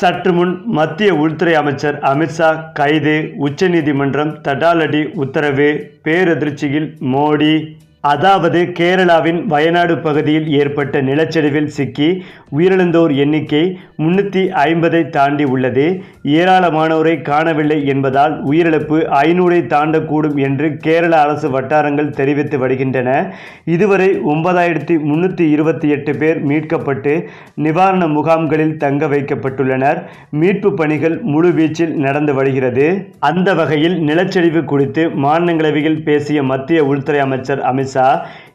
சற்று முன் மத்திய உள்துறை அமைச்சர் அமித்ஷா கைது உச்சநீதிமன்றம் தடாலடி உத்தரவு பேரதிர்ச்சியில் மோடி அதாவது கேரளாவின் வயநாடு பகுதியில் ஏற்பட்ட நிலச்சரிவில் சிக்கி உயிரிழந்தோர் எண்ணிக்கை முன்னூற்றி ஐம்பதை தாண்டி உள்ளது. ஏராளமானோரை காணவில்லை என்பதால் உயிரிழப்பு ஐநூறை தாண்டக்கூடும் என்று கேரள அரசு வட்டாரங்கள் தெரிவித்து வருகின்றன. இதுவரை ஒன்பதாயிரத்தி முன்னூற்றி இருபத்தி எட்டு பேர் மீட்கப்பட்டு நிவாரண முகாம்களில் தங்க வைக்கப்பட்டுள்ளனர். மீட்பு பணிகள் முழுவீச்சில் நடந்து வருகிறது. அந்த வகையில் நிலச்சரிவு குறித்து மாநிலங்களவையில் பேசிய மத்திய உள்துறை அமைச்சர் அமித்ஷா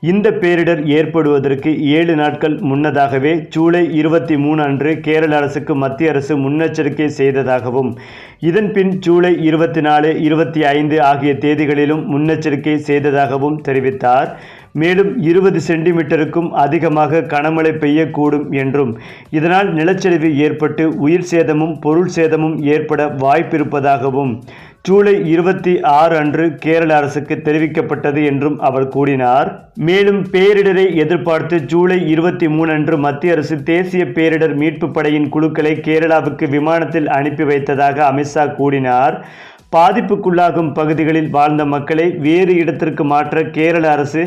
இந்த பேரிடர் ஏற்படுவதற்கு ஏழு நாட்கள் முன்னதாகவே ஜூலை இருபத்தி மூணு அன்று கேரள அரசுக்கு மத்திய அரசு முன்னெச்சரிக்கை செய்ததாகவும் இதன்பின் ஜூலை இருபத்தி நாலு இருபத்தி ஐந்து ஆகிய தேதிகளிலும் முன்னெச்சரிக்கை செய்ததாகவும் தெரிவித்தார். மேலும் இருபது சென்டிமீட்டருக்கும் அதிகமாக கனமழை பெய்யக்கூடும் என்றும் இதனால் நிலச்சரிவு ஏற்பட்டு உயிர் சேதமும் பொருள் சேதமும் ஏற்பட வாய்ப்பிருப்பதாகவும் ஜூலை இருபத்தி ஆறு அன்று கேரள அரசுக்கு தெரிவிக்கப்பட்டது என்றும் அவர் கூறினார். மேலும் பேரிடரை எதிர்பார்த்து ஜூலை இருபத்தி மூணு அன்று மத்திய அரசு தேசிய பேரிடர் மீட்பு படையின் குழுக்களை கேரளாவுக்கு விமானத்தில் அனுப்பி வைத்ததாக அமித்ஷா கூறினார். பாதிப்புக்குள்ளாகும் பகுதிகளில் வாழ்ந்த மக்களை வேறு இடத்திற்கு மாற்ற கேரள அரசு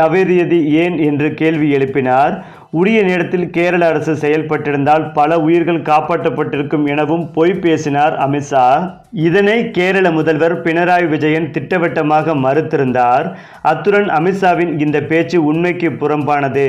தவறியது ஏன் என்று கேள்வி எழுப்பினார். உரிய நேரத்தில் கேரள அரசு செயல்பட்டிருந்தால் பல உயிர்கள் காப்பாற்றப்பட்டிருக்கும் எனவும் பொய் பேசினார் அமித்ஷா இதனை கேரள முதல்வர் பினராயி விஜயன் திட்டவட்டமாக மறுத்திருந்தார். அத்துடன் அமித்ஷாவின் இந்த பேச்சு உண்மைக்கு புறம்பானது.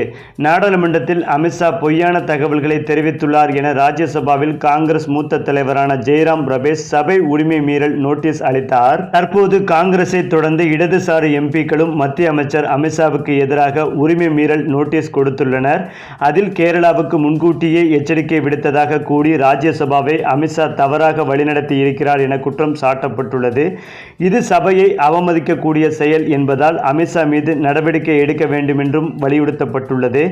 நாடாளுமன்றத்தில் அமித்ஷா பொய்யான தகவல்களை தெரிவித்துள்ளார் என ராஜ்யசபாவில் காங்கிரஸ் மூத்த தலைவரான ஜெய்ராம் ரமேஷ் சபை உரிமை மீறல் நோட்டீஸ் அளித்தார். தற்போது காங்கிரஸை தொடர்ந்து இடதுசாரி எம்பிக்களும் மத்திய அமைச்சர் அமித்ஷாவுக்கு எதிராக உரிமை மீறல் நோட்டீஸ் கொடுத்துள்ளனர். அதில் கேரளாவுக்கு முன்கூட்டியே எச்சரிக்கை விடுத்ததாக கூறி ராஜ்யசபாவை அமித்ஷா தவறாக வழிநடத்தி இருக்கிறார் என குற்றம் சாட்டப்பட்டுள்ளது. இது சபையை அவமதிக்கக்கூடிய செயல் என்பதால் அமித்ஷா மீது நடவடிக்கை எடுக்க வேண்டும் என்றும் வலியுறுத்தப்பட்டுள்ளது.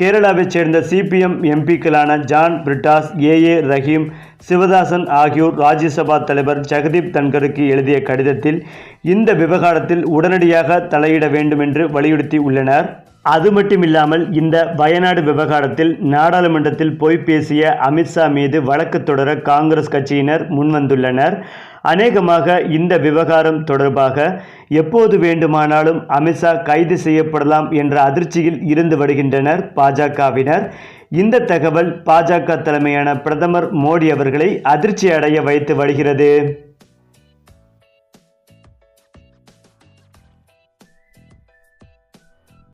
கேரளாவைச் சேர்ந்த சிபிஎம் எம்பிக்களான ஜான் பிரிட்டாஸ் ஏ. ஏ. ரஹீம் சிவதாசன் ஆகியோர் ராஜ்யசபா தலைவர் ஜெகதீப் தன்கருக்கு எழுதிய கடிதத்தில் இந்த விவகாரத்தில் உடனடியாக தலையிட வேண்டும் என்று வலியுறுத்தி உள்ளனர் அது மட்டுமில்லாமல் இந்த வயநாடு விவகாரத்தில் நாடாளுமன்றத்தில் பொய் பேசிய அமித்ஷா மீது வழக்கு தொடர காங்கிரஸ் கட்சியினர் முன்வந்துள்ளனர். அநேகமாக இந்த விவகாரம் தொடர்பாக எப்போது வேண்டுமானாலும் அமித்ஷா கைது செய்யப்படலாம் என்ற அதிர்ச்சியில் இருந்து வருகின்றனர் பாஜகவினர். இந்த தகவல் பாஜக தலைமையான பிரதமர் மோடி அவர்களை அதிர்ச்சி அடைய வைத்து வருகிறது.